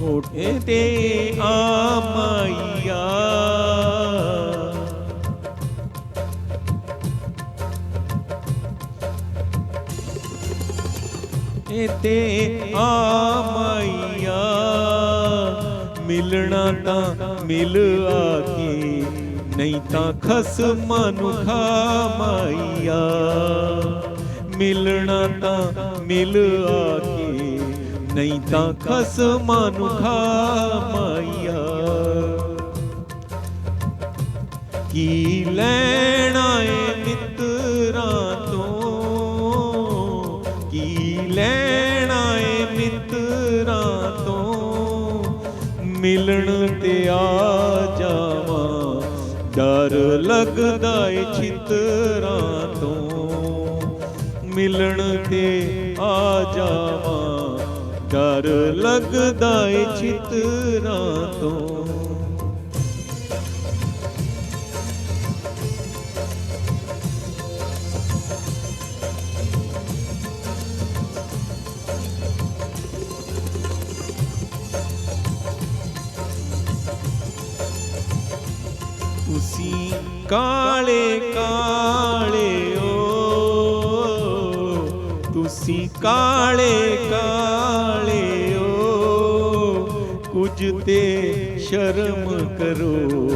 ਕੋਠੇ ਤੇ ਆ ਮਾਈਆ ਤੇ ਆ ਮਾਈਆ ਮਿਲਣਾ ਤਾਂ ਮਿਲ ਆ ਕੇ ਨਹੀਂ ਤਾਂ ਖਸਮਾਂ ਨੂੰ ਖਾ ਮਿਲਣਾ ਤਾਂ ਮਿਲ ਆ ਕੇ ਨਹੀਂ ਤਾਂ ਖਸਮਾਂ ਨੂੰ ਖਾ ਮਾਈਆ। ਕੀ ਲੈਣਾ ਏ ਮਿੱਤਰਾਂ ਤੋਂ? ਕੀ ਲੈਣਾ ਏ ਮਿੱਤਰਾਂ ਤੋਂ? ਮਿਲਣ ਤੇ ਆ ਜਾਵਾਂ, ਡਰ ਲੱਗਦਾ ਏ ਛਿੱਤਰਾਂ ਤੋਂ। ਮਿਲਣ ਤੇ ਆ ਜਾਵਾਂ ਡਰ ਲੱਗਦਾ ਏ ਛਿੱਤਰਾਂ ਤੋਂ ਤੁਸੀਂ ਕਾਲੇ ਕਾ ਤੁਸੀਂ ਕਾਲੇ ਕਾਲੇ ਓ ਕੁਝ ਤੇ ਸ਼ਰਮ ਕਰੋ,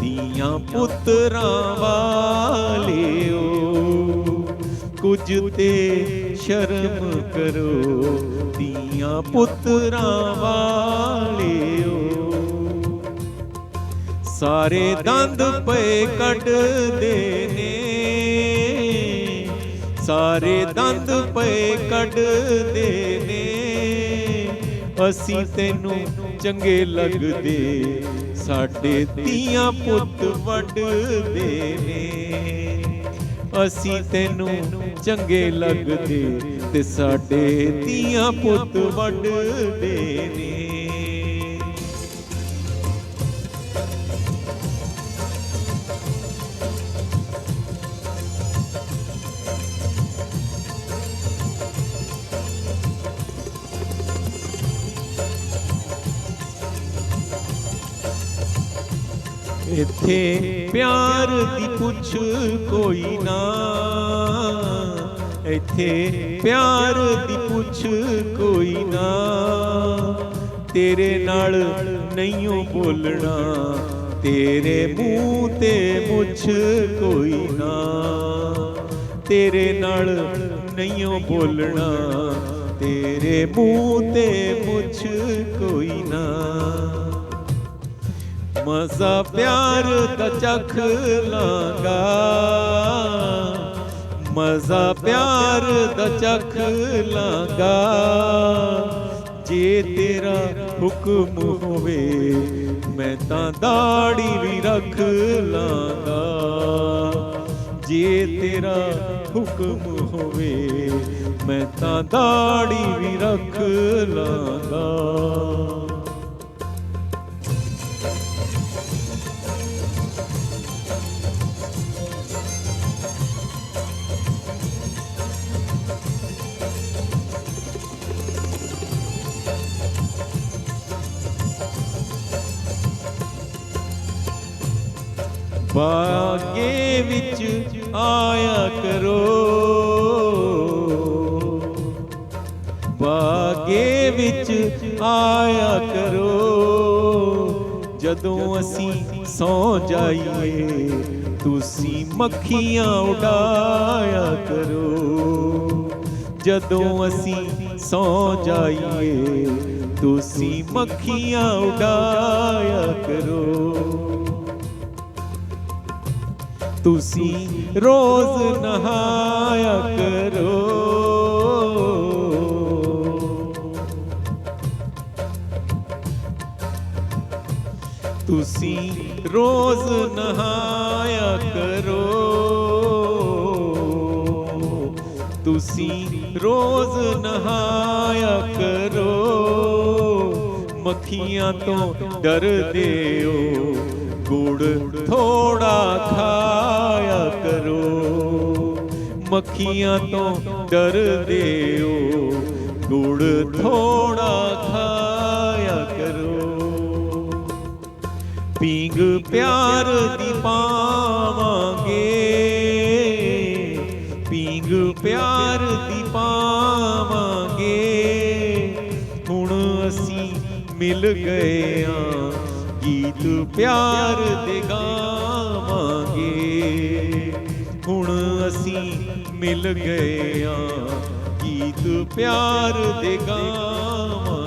ਧੀਆਂ ਪੁੱਤਰਾਂ ਵਾਲਿਓ ਕੁਝ ਤੇ ਸ਼ਰਮ ਕਰੋ, ਧੀਆਂ ਪੁੱਤਰਾਂ ਵਾਲਿਓ ਸਾਰੇ ਦੰਦ ਪਏ ਕੱਢਦੇ ਨੇ। ਸਾਰੇ ਦੰਦ ਪਏ ਕੱਢਦੇ ਨੇ। ਅਸੀਂ ਤੈਨੂੰ ਚੰਗੇ ਲੱਗਦੇ, ਸਾਡੇ ਧੀਆਂ ਪੁੱਤ ਵੱਢਦੇ ਨੇ। ਅਸੀਂ ਤੈਨੂੰ ਚੰਗੇ ਲੱਗਦੇ ਤੇ ਸਾਡੇ ਧੀਆਂ ਪੁੱਤ ਵੱਢਦੇ ਨੇ। ਇੱਥੇ ਪਿਆਰ ਦੀ ਪੁੱਛ ਕੋਈ ਨਾ। ਇੱਥੇ ਪਿਆਰ ਦੀ ਪੁੱਛ ਕੋਈ ਨਾ। ਤੇਰੇ ਨਾਲ ਨਹੀਂਓ ਬੋਲਣਾ, ਤੇਰੇ ਮੂੰਹ ਤੇ ਮੁੱਛ ਕੋਈ ਨਾ। ਤੇਰੇ ਨਾਲ ਨਹੀਂਓ ਬੋਲਣਾ, ਤੇਰੇ ਮੂੰਹ ਤੇ ਮੁੱਛ ਕੋਈ ਨਾ। ਮਜ਼ਾ ਪਿਆਰ ਦਾ ਚਖ ਲਾਂਗਾ। ਮਜ਼ਾ ਪਿਆਰ ਦਾ ਚਖ ਲਾਂਗਾ। ਜੇ ਤੇਰਾ ਹੁਕਮ ਹੋਵੇ, ਮੈਂ ਤਾਂ ਦਾੜੀ ਵੀ ਰੱਖ ਲਾਂਗਾ। ਜੇ ਤੇਰਾ ਹੁਕਮ ਹੋਵੇ, ਮੈਂ ਤਾਂ ਦਾੜੀ ਵੀ ਰੱਖ ਲਾਂਗਾ। ਬਾਗੇ ਵਿੱਚ ਆਇਆ ਕਰੋ। ਬਾਗੇ ਵਿੱਚ ਆਇਆ ਕਰੋ। ਜਦੋਂ ਅਸੀਂ ਸੌ ਜਾਈਏ, ਤੁਸੀਂ ਮੱਖੀਆਂ ਉਡਾਇਆ ਕਰੋ। ਜਦੋਂ ਅਸੀਂ ਸੌ ਜਾਈਏ, ਤੁਸੀਂ ਮੱਖੀਆਂ ਉਡਾਇਆ ਕਰੋ। ਤੁਸੀਂ ਰੋਜ਼ ਨਹਾਇਆ ਕਰੋ। ਤੁਸੀਂ ਰੋਜ਼ ਨਹਾਇਆ ਕਰੋ। ਤੁਸੀਂ ਰੋਜ਼ ਨਹਾਇਆ ਕਰੋ। ਮੱਖੀਆਂ ਤੋਂ ਡਰਦੇ ਹੋ। ਗੁੜ ਥੋੜਾ ਖਾ ਮੱਖੀਆਂ ਤੋਂ ਡਰਦੇ ਹੋ। ਗੁੜ ਥੋੜਾ ਖਾਇਆ ਕਰੋ। ਪੀਂਗ ਪਿਆਰ ਦੀ ਪਾਵਾਂਗੇ। ਪੀਂਗ ਪਿਆਰ ਦੀ ਪਾਵਾਂਗੇ। ਹੁਣ ਅਸੀਂ ਮਿਲ ਗਏ ਆ। ਗੀਤ ਪਿਆਰ ਦੇ ਗਾਵਾਂਗੇ। ਅਸੀਂ ਮਿਲ ਗਏ ਆਂ ਗੀਤ ਪਿਆਰ ਦੇ ਗਾਵਾਂਗੇ